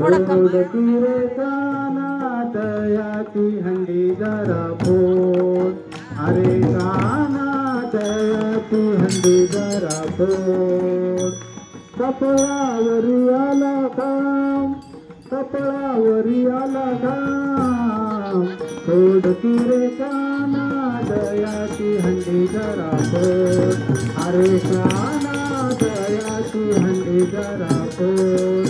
थोडं दयाची हंडी जरा फोड अरे काना दयाची हंडी जरा फोड कपळावरी आला काम कपळावरी आला काम थोड रे काना दयाची हंडी जरा फोड अरे हंडी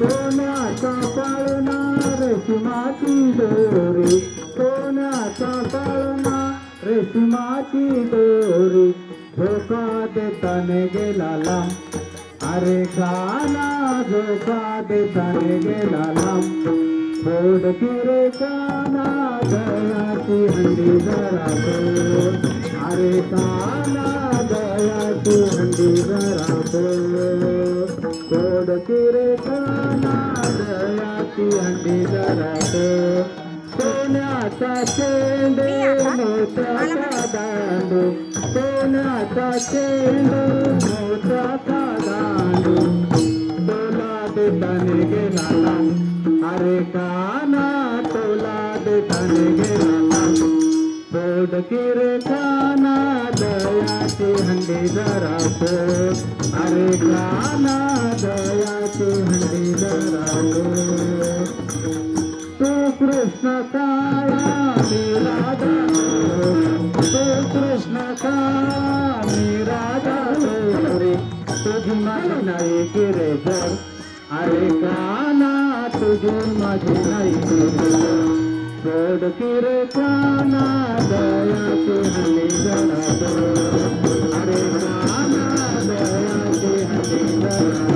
जरा फोड रेशमाची दोरी सोन्याचा पाळणा रेशमाची दोरी धोका देताने गेला लांब. अरे काना धोका देताने गेला लांब. फोड किरे काना दयाची हंडी जरा अरे काना फोड किरे काना दयाची हंडी जरा सोन्याचा चेंडू मी आता? मोत्याचा दांडू सोन्याचा चेंडू मोत्याचा दांडू तोला देताने गेला अरे काना तोला देताने गेला लांब. फोड किरे काना दयाचे हंडे जरा अरे काना दयाचे हंडे जरा तो कृष्ण काळा मेरा राधा तो कृष्ण काळा मी राधा रे तुझी माझी नाही की रे जर अरे काना तुझी माझी नाही की सोड किरे काना दयाचे हंडे जरा Thank you.